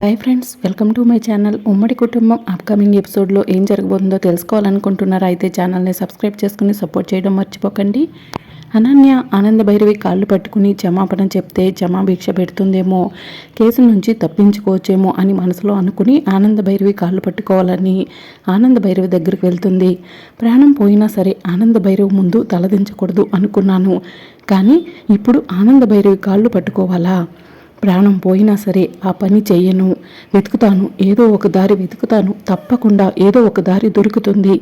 Hi friends welcome to my channel ఉమ్మడి కుటుంబం upcoming ఎపిసోడ్లో ఏం జరగబోతుందో తెలుసుకోవాలనుకుంటున్నారా అయితే ఛానల్ని సబ్స్క్రైబ్ చేసుకుని సపోర్ట్ చేయడం మర్చిపోకండి. అనన్య ఆనంద భైరవి కాళ్ళు పట్టుకుని క్షమాపణ చెప్తే క్షమాభిక్ష పెడుతుందేమో కేసు నుంచి తప్పించుకోవచ్చేమో అని మనసులో అనుకుని ఆనంద భైరవి కాళ్ళు పట్టుకోవాలని ఆనంద భైరవి దగ్గరికి వెళ్తుంది. ప్రాణం పోయినా సరే ఆనంద భైరవి ముందు తలదించకూడదు అనుకున్నాను. కానీ ఇప్పుడు ఆనంద భైరవి కాళ్ళు పట్టుకోవాలా? ప్రాణం పోయినా సరే ఆ పని చేయను వెతుకుతాను ఏదో ఒక దారి వెతుకుతాను తప్పకుండా ఏదో ఒక దారి దొరుకుతుంది.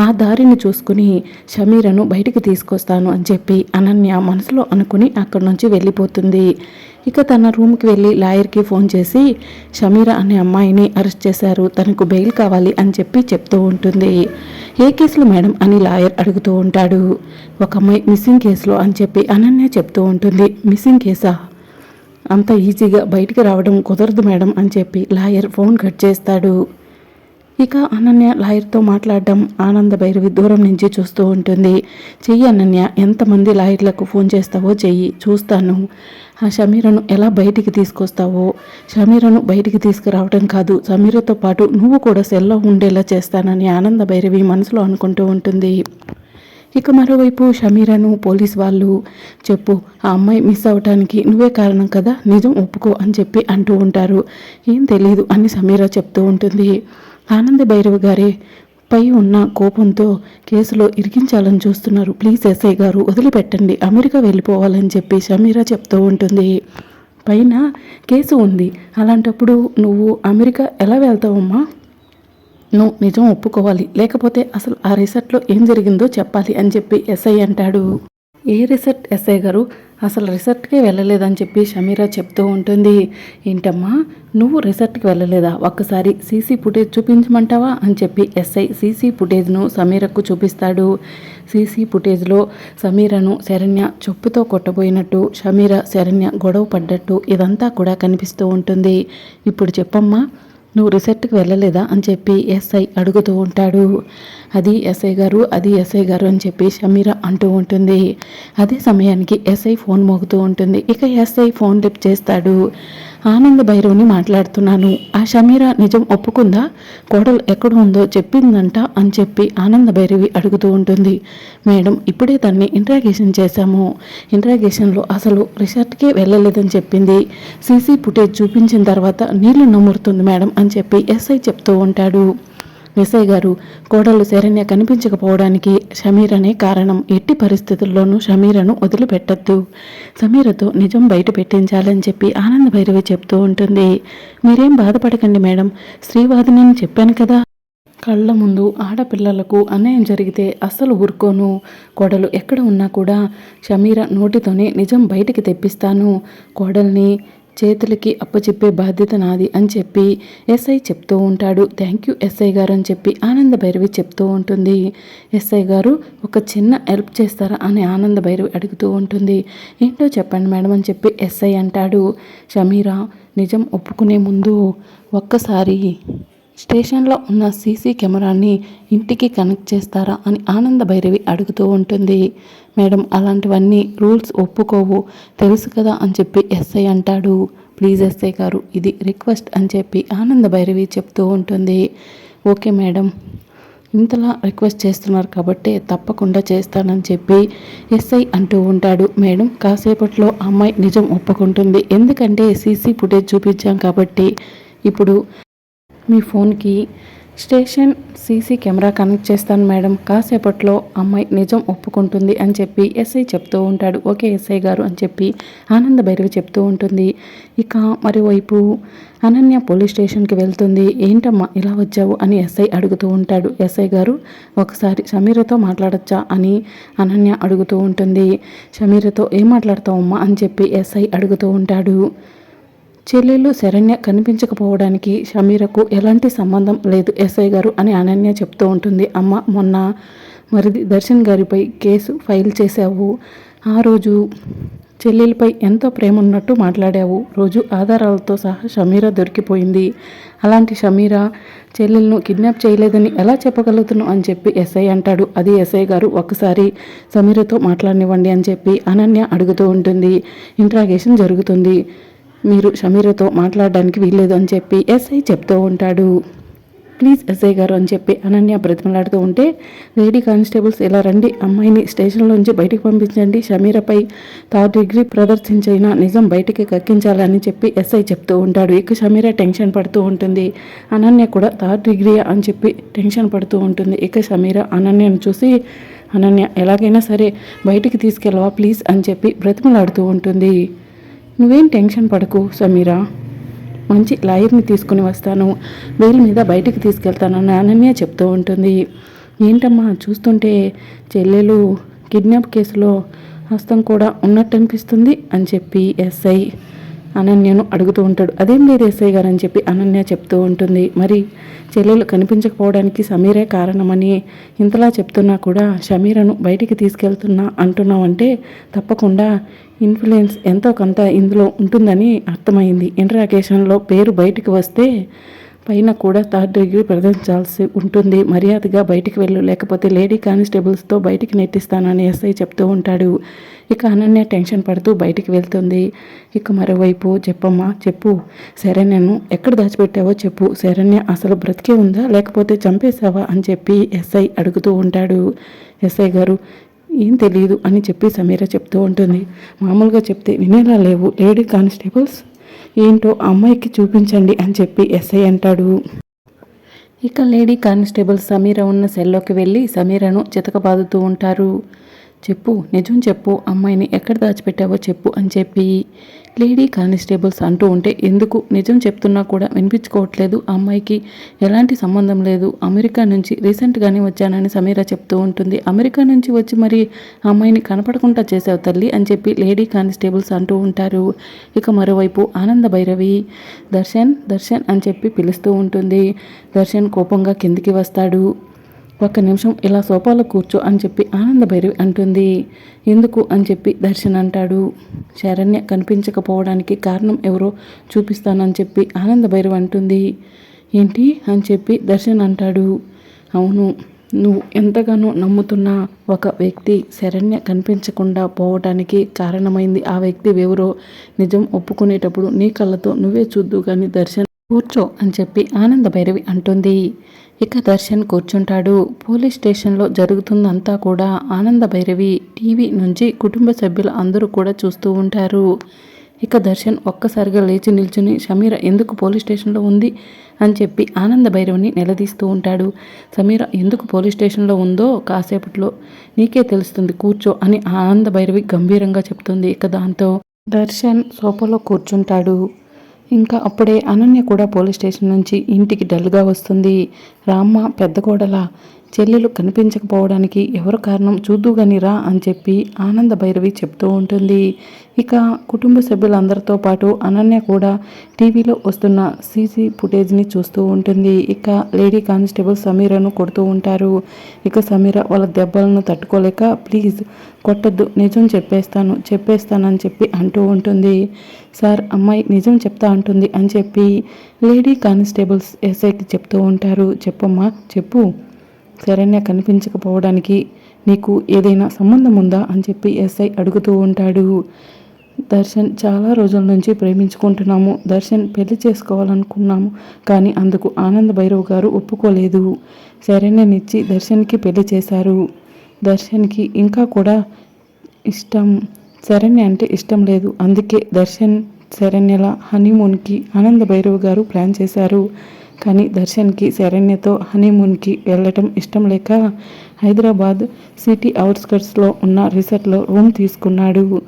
ఆ దారిని చూసుకుని షమీరను బయటికి తీసుకొస్తాను అని చెప్పి అనన్య మనసులో అనుకుని అక్కడి నుంచి వెళ్ళిపోతుంది. ఇక తన రూమ్కి వెళ్ళి లాయర్కి ఫోన్ చేసి షమీర అనే అమ్మాయిని అరెస్ట్ చేశారు తనకు బెయిల్ కావాలి అని చెప్పి చెప్తూ ఉంటుంది. ఏ కేసులో మేడం? అని లాయర్ అడుగుతూ ఉంటాడు. ఒక అమ్మాయి మిస్సింగ్ కేసులో అని చెప్పి అనన్య చెప్తూ ఉంటుంది. మిస్సింగ్ కేసా? అంత ఈజీగా బయటికి రావడం కుదరదు మేడం అని చెప్పి లాయర్ ఫోన్ కట్ చేస్తాడు. ఇక అనన్య లాయర్తో మాట్లాడడం ఆనంద భైరవి దూరం నుంచి చూస్తూ ఉంటుంది. చెయ్యి అనన్య ఎంతమంది లాయర్లకు ఫోన్ చేస్తావో చెయ్యి చూస్తాను. ఆ షమీరను ఎలా బయటికి తీసుకొస్తావో? షమీరను బయటికి తీసుకురావడం కాదు సమీరతో పాటు నువ్వు కూడా సెల్లో ఉండేలా చేస్తానని ఆనంద భైరవి మనసులో అనుకుంటూ ఉంటుంది. ఇక మరోవైపు షమీరాను పోలీస్ వాళ్ళు చెప్పు ఆ అమ్మాయి మిస్ అవ్వటానికి నువ్వే కారణం కదా నిజం ఒప్పుకో అని చెప్పి అంటూ ఉంటారు. ఏం తెలియదు అని సమీరా చెప్తూ ఉంటుంది. ఆనంద భైరవ్ గారే పై ఉన్న కోపంతో కేసులో ఇరికించాలని చూస్తున్నారు. ప్లీజ్ ఎస్ఐ గారు వదిలిపెట్టండి అమెరికా వెళ్ళిపోవాలని చెప్పి షమీరా చెప్తూ ఉంటుంది. పైన కేసు ఉంది. అలాంటప్పుడు నువ్వు అమెరికా ఎలా వెళ్తావమ్మా? నువ్వు నిజం ఒప్పుకోవాలి. లేకపోతే అసలు ఆ రిసర్ట్లో ఏం జరిగిందో చెప్పాలి అని చెప్పి ఎస్ఐ అంటాడు. ఏ రిసర్ట్ ఎస్ఐ గారు? అసలు రిసర్ట్కే వెళ్ళలేదని చెప్పి షమీరా చెప్తూ ఉంటుంది. ఏంటమ్మా? నువ్వు రిసర్ట్కి వెళ్ళలేదా? ఒక్కసారి సీసీ ఫుటేజ్ చూపించమంటావా? అని చెప్పి ఎస్ఐ సీసీ ఫుటేజ్ను సమీరకు చూపిస్తాడు. సీసీ ఫుటేజ్లో సమీరను శరణ్య చెప్పుతో కొట్టబోయినట్టు షమీర శరణ్య గొడవ పడ్డట్టు ఇదంతా కూడా కనిపిస్తూ ఉంటుంది. ఇప్పుడు చెప్పమ్మా నువ్వు రిసెప్ట్కి వెళ్ళలేదా? అని చెప్పి ఎస్ఐ అడుగుతూ ఉంటాడు. అది ఎస్ఐ గారు అది ఎస్ఐ గారు అని చెప్పి షమీర అంటూ ఉంటుంది. అదే సమయానికి ఎస్ఐ ఫోన్ మోగుతూ ఉంటుంది. ఇక ఎస్ఐ ఫోన్ లిప్ చేస్తాడు. ఆనంద భైరవుని మాట్లాడుతున్నాను. ఆ షమీర నిజం ఒప్పుకుందా? కోడలు ఎక్కడ ఉందో చెప్పిందంట అని చెప్పి ఆనంద భైరవి అడుగుతూ ఉంటుంది. మేడం ఇప్పుడే దాన్ని ఇంట్రాగేషన్ చేశాము. ఇంట్రాగేషన్లో అసలు రిసార్ట్కే వెళ్ళలేదని చెప్పింది. సీసీ ఫుటేజ్ చూపించిన తర్వాత నీళ్ళు నమ్మురుతుంది మేడం అని చెప్పి ఎస్ఐ చెప్తూ ఉంటాడు. ఎస్ఐ గారు కోడలు శరణ్య కనిపించకపోవడానికి షమీరనే కారణం. ఎట్టి పరిస్థితుల్లోనూ షమీరను వదిలిపెట్టద్దు. సమీరతో నిజం బయట పెట్టించాలని చెప్పి ఆనంద భైరవి చెప్తూ ఉంటుంది. మీరేం బాధపడకండి మేడం. శ్రీవాదిని చెప్పాను కదా. కళ్ళ ముందు ఆడపిల్లలకు అన్యాయం జరిగితే అస్సలు ఊరుకోను. కోడలు ఎక్కడ ఉన్నా కూడా షమీర నోటితోనే నిజం బయటికి తెప్పిస్తాను. కోడల్ని చేతులకి అప్పచెప్పే బాధ్యత నాది అని చెప్పి ఎస్ఐ చెప్తూ ఉంటాడు. థ్యాంక్ యూ ఎస్ఐ గారు అని చెప్పి ఆనంద భైరవి చెప్తూ ఉంటుంది. ఎస్ఐ గారు ఒక చిన్న హెల్ప్ చేస్తారా? అని ఆనంద భైరవి అడుగుతూ ఉంటుంది. ఏంటో చెప్పండి మేడం అని చెప్పి ఎస్ఐ అంటాడు. షమీరా నిజం ఒప్పుకునే ముందు ఒక్కసారి స్టేషన్లో ఉన్న సీసీ కెమెరాని ఇంటికి కనెక్ట్ చేస్తారా అని ఆనంద భైరవి అడుగుతూ ఉంటుంది. మేడం అలాంటివన్నీ రూల్స్ ఒప్పుకోవు. తెలుసు కదా అని చెప్పి ఎస్ఐ అంటాడు. ప్లీజ్ ఎస్ఐ గారు ఇది రిక్వెస్ట్ అని చెప్పి ఆనంద భైరవి చెప్తూ ఉంటుంది. ఓకే మేడం ఇంతలా రిక్వెస్ట్ చేస్తున్నారు కాబట్టి తప్పకుండా చేస్తానని చెప్పి ఎస్ఐ అంటూ ఉంటాడు. మేడం కాసేపట్లో అమ్మాయి నిజం ఒప్పుకుంటుంది. ఎందుకంటే సీసీ ఫుటేజ్ చూపించాం కాబట్టి. ఇప్పుడు మీ ఫోన్కి స్టేషన్ సీసీ కెమెరా కనెక్ట్ చేస్తాను మేడం. కాసేపట్లో అమ్మాయి నిజం ఒప్పుకుంటుంది అని చెప్పి ఎస్ఐ చెప్తూ ఉంటాడు. ఓకే ఎస్ఐ గారు అని చెప్పి ఆనంద భైరవి చెప్తూ ఉంటుంది. ఇక మరోవైపు అనన్య పోలీస్ స్టేషన్కి వెళ్తుంది. ఏంటమ్మా ఇలా వచ్చావు? అని ఎస్ఐ అడుగుతూ ఉంటాడు. ఎస్ఐ గారు ఒకసారి సమీరతో మాట్లాడచ్చా? అని అనన్య అడుగుతూ ఉంటుంది. సమీరతో ఏం మాట్లాడతావమ్మా? అని చెప్పి ఎస్ఐ అడుగుతూ ఉంటాడు. చెల్లెలు శరణ్య కనిపించకపోవడానికి షమీరకు ఎలాంటి సంబంధం లేదు ఎస్ఐ గారు అని అనన్య చెప్తూ ఉంటుంది. అమ్మ మొన్న మరిది దర్శన్ గారిపై కేసు ఫైల్ చేశావు. ఆ రోజు చెల్లెలపై ఎంతో ప్రేమ ఉన్నట్టు మాట్లాడావు. రోజు ఆధారాలతో సహా షమీరా దొరికిపోయింది. అలాంటి షమీరా చెల్లెలను కిడ్నాప్ చేయలేదని ఎలా చెప్పగలుగుతున్నావు అని చెప్పి ఎస్ఐ అంటాడు. అది ఎస్ఐ గారు ఒకసారి సమీరతో మాట్లాడనివ్వండి అని చెప్పి అనన్య అడుగుతూ ఉంటుంది. ఇంట్రాగేషన్ జరుగుతుంది. మీరు షమీరతో మాట్లాడడానికి వీల్లేదు అని చెప్పి ఎస్ఐ చెప్తూ ఉంటాడు. ప్లీజ్ ఎస్ఐ గారు అని చెప్పి అనన్య బ్రతిమలాడుతూ ఉంటే లేడీ కానిస్టేబుల్స్ ఇలా రండి అమ్మాయిని స్టేషన్లోంచి బయటకు పంపించండి షమీరపై థర్డ్ డిగ్రీ ప్రదర్శించిన నిజం బయటికి కక్కించాలని చెప్పి ఎస్ఐ చెప్తూ ఉంటాడు. ఇక షమీర టెన్షన్ పడుతూ ఉంటుంది. అనన్య కూడా థర్డ్ డిగ్రీ అని చెప్పి టెన్షన్ పడుతూ ఉంటుంది. ఇక షమీర అనన్యను చూసి అనన్య ఎలాగైనా సరే బయటికి తీసుకెళ్ళవా ప్లీజ్ అని చెప్పి బ్రతిమలాడుతూ ఉంటుంది. నువ్వేం టెన్షన్ పడకు సమీరా. మంచి లాయర్ని తీసుకుని వస్తాను. బెయిల్ మీద బయటికి తీసుకెళ్తాను అనన్య చెప్తూ ఉంటుంది. ఏంటమ్మా చూస్తుంటే చెల్లెలు కిడ్నాప్ కేసులో హస్తం కూడా ఉన్నట్టు అనిపిస్తుంది అని చెప్పి ఎస్ఐ అనన్యను అడుగుతూ ఉంటాడు. అదేం లేదు ఎస్ఐ గారు అని చెప్పి అనన్య చెప్తూ ఉంటుంది. మరి చెల్లెలు కనిపించకపోవడానికి సమీరే కారణమని ఇంతలా చెప్తున్నా కూడా షమీరను బయటికి తీసుకెళ్తున్నా అంటున్నావంటే తప్పకుండా ఇన్ఫ్లుయెన్స్ ఎంతో కొంత ఇందులో ఉంటుందని అర్థమైంది. ఇంటరాగేషన్లో పేరు బయటికి వస్తే పైన కూడా థర్డ్ డిగ్రీ ప్రదర్శించాల్సి ఉంటుంది. మర్యాదగా బయటికి వెళ్ళు. లేకపోతే లేడీ కానిస్టేబుల్స్తో బయటికి నెట్టిస్తానని ఎస్ఐ చెప్తూ ఉంటాడు. ఇక అనన్య టెన్షన్ పడుతూ బయటికి వెళ్తుంది. ఇక మరోవైపు చెప్పమ్మా చెప్పు. శరణ్యను ఎక్కడ దాచిపెట్టావో చెప్పు. శరణ్య అసలు బ్రతికే ఉందా? లేకపోతే చంపేశావా? అని చెప్పి ఎస్ఐ అడుగుతూ ఉంటాడు. ఎస్ఐ గారు ఏం తెలియదు అని చెప్పి సమీర చెప్తూ ఉంటుంది. మామూలుగా చెప్తే వినేలా లేవు. లేడీ కానిస్టేబుల్స్ ఏంటో అమ్మాయికి చూపించండి అని చెప్పి ఎస్ఐ అంటాడు. ఇక లేడీ కానిస్టేబుల్ సమీర ఉన్న సెల్లోకి వెళ్ళి సమీరను చితకబాదుతూ ఉంటారు. చెప్పు నిజం చెప్పు అమ్మాయిని ఎక్కడ దాచిపెట్టావో చెప్పు అని చెప్పి లేడీ కానిస్టేబుల్స్ అంటూ ఉంటే ఎందుకు నిజం చెప్తున్నా కూడా వినిపించుకోవట్లేదు. అమ్మాయికి ఎలాంటి సంబంధం లేదు. అమెరికా నుంచి రీసెంట్గానే వచ్చానని సమీర చెప్తూ ఉంటుంది. అమెరికా నుంచి వచ్చి మరి ఆ అమ్మాయిని కనపడకుండా చేసావు తల్లి అని చెప్పి లేడీ కానిస్టేబుల్స్ అంటూ ఉంటారు. ఇక మరోవైపు ఆనంద భైరవి దర్శన్ దర్శన్ అని చెప్పి పిలుస్తూ ఉంటుంది. దర్శన్ కోపంగా కిందికి వస్తాడు. ఒక్క నిమిషం ఇలా సోఫాలో కూర్చో అని చెప్పి ఆనందభైరవి అంటుంది. ఎందుకు అని చెప్పి దర్శన్ అంటాడు. శరణ్య కనిపించకపోవడానికి కారణం ఎవరో చూపిస్తానని చెప్పి ఆనందభైరవి అంటుంది. ఏంటి అని చెప్పి దర్శన్ అంటాడు. అవును నువ్వు ఎంతగానో నమ్ముతున్న ఒక వ్యక్తి శరణ్య కనిపించకుండా పోవటానికి కారణమైంది ఆ వ్యక్తి ఎవరో నిజం ఒప్పుకునేటప్పుడు నీ కళ్ళతో నువ్వే చూద్దు కానీ దర్శన్ కూర్చో అని చెప్పి ఆనంద భైరవి అంటుంది. ఇక దర్శన్ కూర్చుంటాడు. పోలీస్ స్టేషన్లో జరుగుతుందంతా కూడా ఆనంద భైరవి టీవీ నుంచి కుటుంబ సభ్యులు అందరూ కూడా చూస్తూ ఉంటారు. ఇక దర్శన్ ఒక్కసారిగా లేచి నిల్చుని సమీర ఎందుకు పోలీస్ స్టేషన్లో ఉంది? అని చెప్పి ఆనంద భైరవిని నిలదీస్తూ ఉంటాడు. సమీర ఎందుకు పోలీస్ స్టేషన్లో ఉందో కాసేపట్లో నీకే తెలుస్తుంది. కూర్చో అని ఆనంద భైరవి గంభీరంగా చెప్తుంది. ఇక దాంతో దర్శన్ సోఫాలో కూర్చుంటాడు. ఇంకా అప్పుడే అనన్య కూడా పోలీస్ స్టేషన్ నుంచి ఇంటికి డల్గా వస్తుంది. రామ్మ పెద్ద కోడల చెల్లెలు కనిపించకపోవడానికి ఎవరు కారణం? చూద్దుగాని రా అని చెప్పి ఆనంద భైరవి చెప్తూ ఉంటుంది. ఇక కుటుంబ సభ్యులందరితో పాటు అనన్య కూడా టీవీలో వస్తున్న సీసీ ఫుటేజ్ని చూస్తూ ఉంటుంది. ఇక లేడీ కానిస్టేబుల్ సమీరను కొడుతూ ఉంటారు. ఇక సమీర వాళ్ళ దెబ్బలను తట్టుకోలేక ప్లీజ్ కొట్టద్దు నిజం చెప్పేస్తాను చెప్పేస్తానని చెప్పి అంటూ ఉంటుంది. సార్ అమ్మాయి నిజం చెప్తా అంటుంది అని చెప్పి లేడీ కానిస్టేబుల్స్ ఎస్ఐకి చెప్తూ ఉంటారు. చెప్పమ్మా చెప్పు. శరణ్య కనిపించకపోవడానికి నీకు ఏదైనా సంబంధం ఉందా అని చెప్పి ఎస్ఐ అడుగుతూ ఉంటాడు. దర్శన్ చాలా రోజుల నుంచి ప్రేమించుకుంటున్నాము. దర్శన్ పెళ్ళి చేసుకోవాలనుకున్నాము కానీ అందుకు ఆనంద్ భైరవ్ గారు ఒప్పుకోలేదు. శరణ్యనిచ్చి దర్శన్కి పెళ్ళి చేశారు. దర్శన్కి ఇంకా కూడా ఇష్టం శరణ్య అంటే ఇష్టం లేదు. అందుకే దర్శన్ శరణ్యల హనీమూన్కి ఆనంద భైరవ్ గారు ప్లాన్ చేశారు. కానీ దర్శన్కి శరణ్యతో హనీమూన్కి వెళ్ళటం ఇష్టం లేక హైదరాబాద్ సిటీ అవుట్స్కట్స్లో ఉన్న రిసార్ట్లో రూమ్ తీసుకున్నాడు.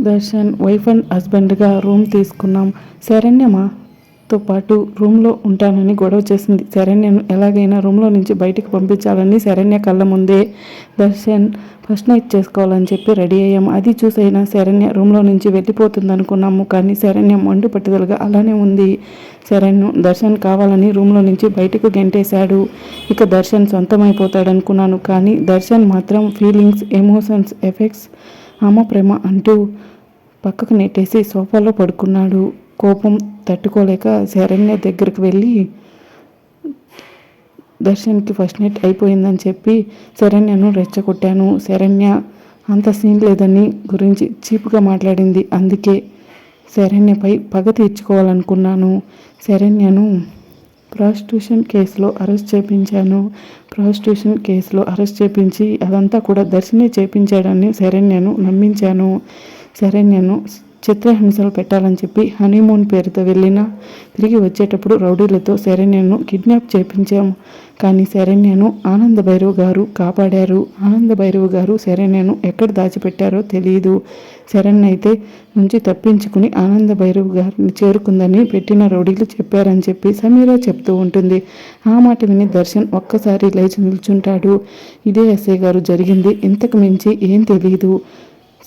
దర్శన్ వైఫ్ అండ్ హస్బెండ్గా రూమ్ తీసుకున్నాం. శరణ్యమా? తో పాటు రూమ్లో ఉంటానని గొడవ చేసింది. శరణ్యను ఎలాగైనా రూమ్లో నుంచి బయటకు పంపించాలని శరణ్య కళ్ళ ముందే దర్శన్ ఫస్ట్ నైట్ చేసుకోవాలని చెప్పి రెడీ అయ్యాము అది చూసైనా శరణ్య రూమ్లో నుంచి వెళ్ళిపోతుంది అనుకున్నాము కానీ శరణ్య మండు పట్టుదలగా అలానే ఉంది. శరణ్యం దర్శన్ కావాలని రూమ్లో నుంచి బయటకు గెంటేశాడు. ఇక దర్శన్ సొంతమైపోతాడు అనుకున్నాను కానీ దర్శన్ మాత్రం ఫీలింగ్స్ ఎమోషన్స్ ఎఫెక్ట్స్ ఆమ ప్రేమ అంటూ పక్కకు నెట్టేసి సోఫాలో పడుకున్నాడు. కోపం తట్టుకోలేక శరణ్య దగ్గరికి వెళ్ళి దర్శన్కి ఫస్ట్ నైట్ అయిపోయిందని చెప్పి శరణ్యను రెచ్చగొట్టాను. శరణ్య అంత సీన్ లేదని గురించి చీపుగా మాట్లాడింది. అందుకే శరణ్యపై పగ తీర్చుకోవాలనుకున్నాను. శరణ్యను ప్రాస్టిట్యూషన్ కేసులో అరెస్ట్ చేపించాను. ప్రాస్టిట్యూషన్ కేసులో అరెస్ట్ చేపించి అదంతా కూడా దర్శనే చేపించాడని శరణ్యను నమ్మించాను. శరణ్యను చిత్రహింసలు పెట్టాలని చెప్పి హనీమూన్ పేరుతో వెళ్ళిన తిరిగి వచ్చేటప్పుడు రౌడీలతో శరణ్యను కిడ్నాప్ చేపించాము కానీ శరణ్యను ఆనంద భైరవ్ గారు కాపాడారు. ఆనంద భైరవ్ గారు శరణ్యను ఎక్కడ దాచిపెట్టారో తెలియదు శరణ్ అయితే నుంచి తప్పించుకుని ఆనంద భైరవ్ గారిని చేరుకుందని పెట్టిన రౌడీలు చెప్పారని చెప్పి సమీరా చెప్తూ ఉంటుంది. ఆ మాట విని దర్శన్ ఒక్కసారి లేచి నిల్చుంటాడు. ఇదే ఎస్ఐ గారు జరిగింది. ఇంతకు మించి ఏం తెలియదు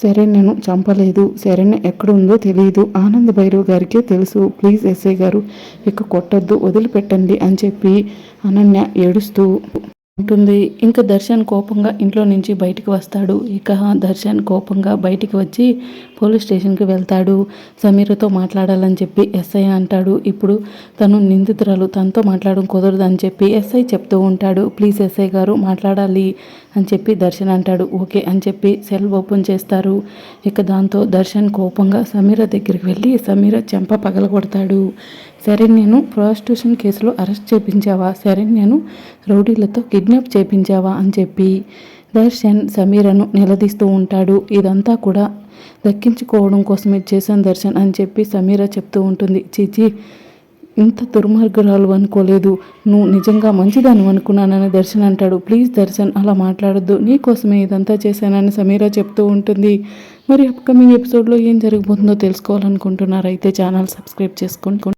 శరణ్యను చంపలేదు. శరణ్య ఎక్కడుందో తెలియదు ఆనంద్ భైరవ్ గారికే తెలుసు. ప్లీజ్ ఎస్ఐ గారు ఇక కొట్టద్దు వదిలిపెట్టండి అని చెప్పి అనన్య ఏడుస్తూ ఉంటుంది. ఇంకా దర్శన్ కోపంగా ఇంట్లో నుంచి బయటికి వస్తాడు. ఇక దర్శన్ కోపంగా బయటికి వచ్చి పోలీస్ స్టేషన్కి వెళ్తాడు. సమీరతో మాట్లాడాలని చెప్పి ఎస్ఐ అంటాడు. ఇప్పుడు తను నిందితురాలు. తనతో మాట్లాడడం కుదరదు అని చెప్పి ఎస్ఐ చెప్తూ ఉంటాడు. ప్లీజ్ ఎస్ఐ గారు మాట్లాడాలి అని చెప్పి దర్శన్ అంటాడు. ఓకే అని చెప్పి సెల్ ఓపెన్ చేస్తారు. ఇక దాంతో దర్శన్ కోపంగా సమీర దగ్గరికి వెళ్ళి సమీర చెంప పగలగొడతాడు. శరణ్యను ప్రాస్టిట్యూషన్ కేసులో అరెస్ట్ చేపించావా? శరణ్యను రౌడీలతో కిడ్నాప్ చేపించావా? అని చెప్పి దర్శన్ సమీరను నిలదీస్తూ ఉంటాడు. ఇదంతా కూడా దక్కించుకోవడం కోసమే చేశాను దర్శన్ అని చెప్పి సమీర చెప్తూ ఉంటుంది. చీచి ఇంత దుర్మార్గురాలు అనుకోలేదు. నువ్వు నిజంగా మంచిదాన్ని అనుకున్నానని దర్శన్ అంటాడు. ప్లీజ్ దర్శన్ అలా మాట్లాడద్దు. నీకోసమే ఇదంతా చేశానని సమీర చెప్తూ ఉంటుంది. మరి అప్కమింగ్ ఎపిసోడ్లో ఏం జరగబోతుందో తెలుసుకోవాలనుకుంటున్నారైతే ఛానల్ సబ్స్క్రైబ్ చేసుకోండి